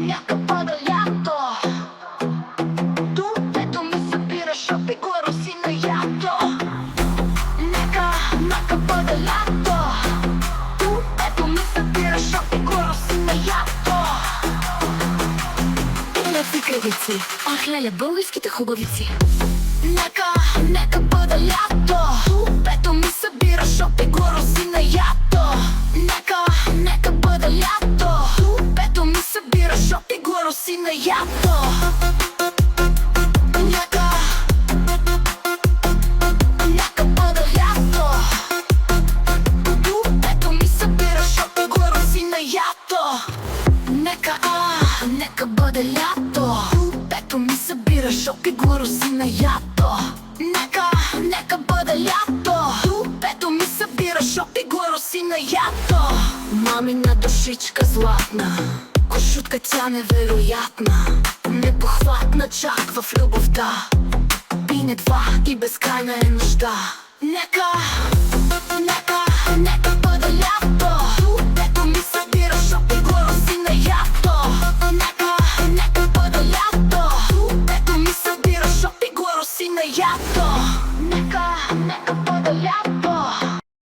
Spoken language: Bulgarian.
Яка пада лято Тук, дето ми събираш, на ято Нека, нека пада лято. Тук, дето ми събираш, опекла руси на ято Лепи кръвици, ах леля, българските хубавици. Ято Нека Нека бъде лято Пето ми събира шопи гороси на ято. Нека, а, нека бъде лято. Пето ми събира шопи гороси на ято. Нека, нека бъде лято. Пето ми събира шопи гороси на ято. Мамина душичка златна Шутка ця невероятна, непохватна чаква, любов да. І не два, і безкрайна нужда. Нека, нека, нека буде ми собира, щоб і голосі ято Нека, нека буде лято. Нека ми собира, щоб і ято Нека, нека буде